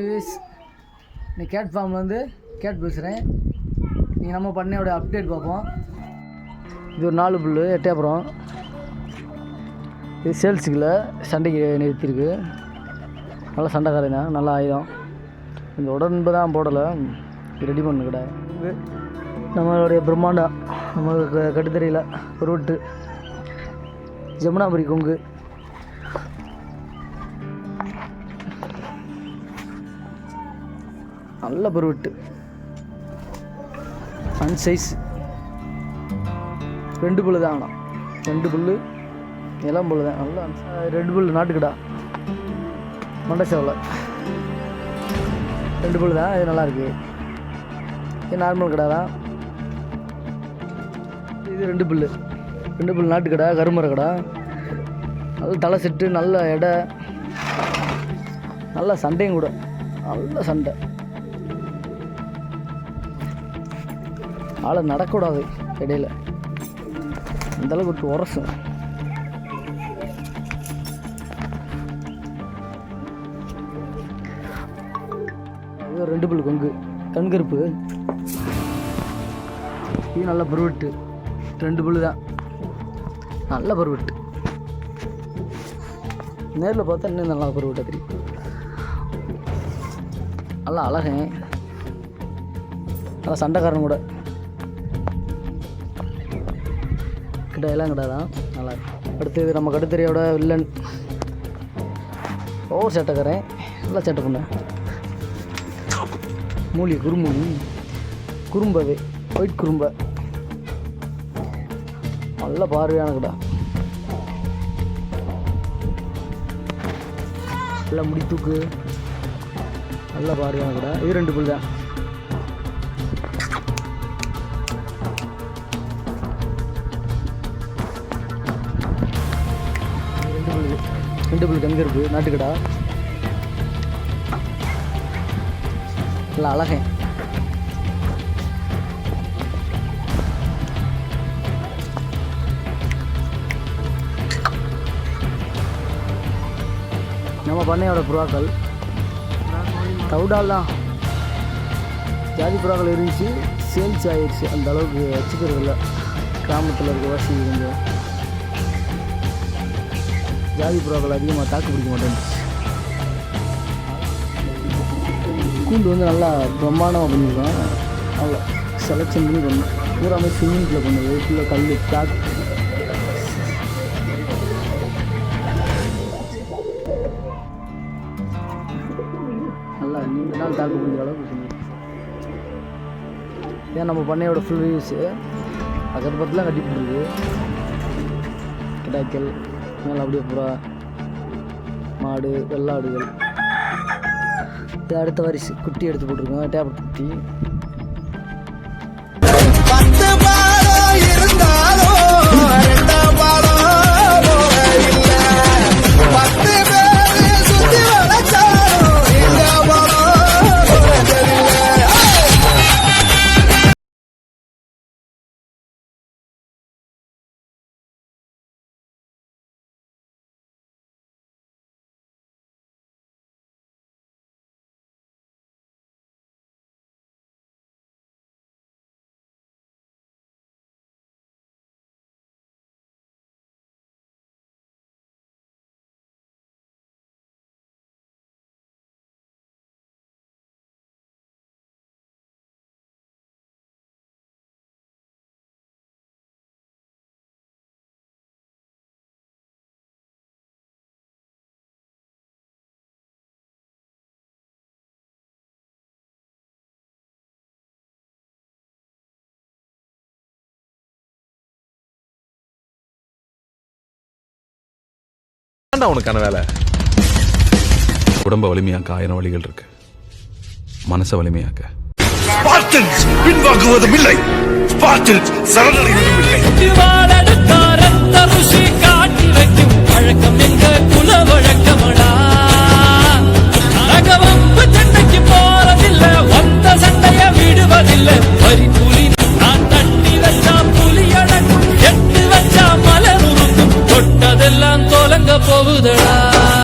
Guys நீ கேட் ஃபார்ம்லேருந்து கேட் பேசுகிறேன் நீங்கள் நம்ம பண்ணையோட அப்டேட் பார்ப்போம். இது ஒரு நாலு புல் எட்டயபுரம் இது சேல்ஸுக்குள்ள சண்டைக்கு நிறுத்தியிருக்கு. நல்ல சண்டைக்காரங்க தான் நல்ல ஆயுதம். இந்த உடன்பு தான் போடலை ரெடி பண்ண கடை. நம்மளுடைய பிரம்மாண்டம். நம்மளுக்கு கட்டுத்தறியில் ரோட்டு ஜமுனாபுரி கொங்கு. நல்ல பருவட்டு. அன் சைஸ் ரெண்டு புல்லு தான் ஆனால் ரெண்டு புல்லு இளம் புல் தான். நல்லா ரெண்டு புல்லு நாட்டுக்கடா. மண்டை சேவலை. ரெண்டு புல் தான். இது நல்லாயிருக்கு இது நார்மல் கடை தான். இது ரெண்டு புல்லு. ரெண்டு புல்லு நாட்டுக்கடை கருமர கடை. நல்ல தலை செட்டு நல்ல எடை. நல்ல சண்டையும் கூட. நல்ல சண்டை. ஆளை நடக்கூடாது இடையில. அந்த அளவுக்கு விட்டு உரசும் ரெண்டு புல் கொங்கு. கண்கருப்பு. இது நல்ல பருவெட்டு. ரெண்டு புல்லு தான். நல்ல பருவட்டு. நேரில் பார்த்தா இன்னும் நல்லா பருவெட்டு தெரியும். நல்லா அழகன். நல்லா சண்டைக்காரன் கூட. கிடையெல்லாம் கடை தான் நல்லா அடுத்தது நம்ம கடுத்தறியோட வில்லன். ஓவர் சேட்டைக்காரன். நல்லா சேட்டை பண்ண. மூலி குறுமூலி குறும்பவே. ஒயிட் குறும்ப. நல்ல பார்வையான கடை நல்லா முடி தூக்கு. நல்ல பார்வையான கடை இது ரெண்டு புல் தான் ரெண்டு புல் கங்கருப்பு நாட்டுக்கடா. நல்லா அழகன் நம்ம பண்ணையோட புறாக்கள். தவுடால் தான் ஜாதி புறாக்கள் இருந்துச்சு சேல்ஸ் ஆகிடுச்சு அந்த அளவுக்கு வச்சுக்கிறது இல்லை கிராமத்தில் இருக்க வாசி கொஞ்சம் ஜாதி புறாக்கள் அதிகமாக தாக்கு பிடிக்க மாட்டேன். கூண்டு வந்து நல்லா பிரம்மாண்டமாக பண்ணியிருக்கோம் நல்லா செலெக்ஷன் பண்ணி பண்ணோம் பூராமே சிமெண்ட்டில் பண்ணது ஃபுல்லாக கல் தாக்கு நல்லா நீண்ட நாள் தாக்கு பிடிக்கிற அளவுக்கு பண்ணியிருக்கோம் ஏன் நம்ம பண்ணையோட ஃபுல் வியூஸு அதை பக்கத்தில் கட்டி போட்டுருக்கு. கிடாக்கல் மேலே அப்படியே புறா மாடு வெள்ளாடுகள். அடுத்த வரிசை குட்டி எடுத்து போட்டிருக்கோம் டேப்லெட் குட்டி. உனக்கான வேலை. உடம்ப வலிமையாக்க ஆயிரம் வழிகள் இருக்கு. மனசை வலிமையாக்க. ஸ்பார்டன்ஸ் பின்வாங்குவதும் இல்லை. ஸ்பார்டன்ஸ் சரணடைவதும் இல்லை. வாழடுத்தாரத்த ருசி காட்டி வைக்கும் பழக்கம் எங்க குல வழக்கமடா ரகவம்பு சண்டைக்கு போறதில்ல வந்த சண்டைய விடுவதில்லை வரி புலி நான் தட்டி வச்சா புலி அடக்கும் எட்டு வச்சா மலர் உருக்கும் தொட்டதெல்லாம் போகுதடா.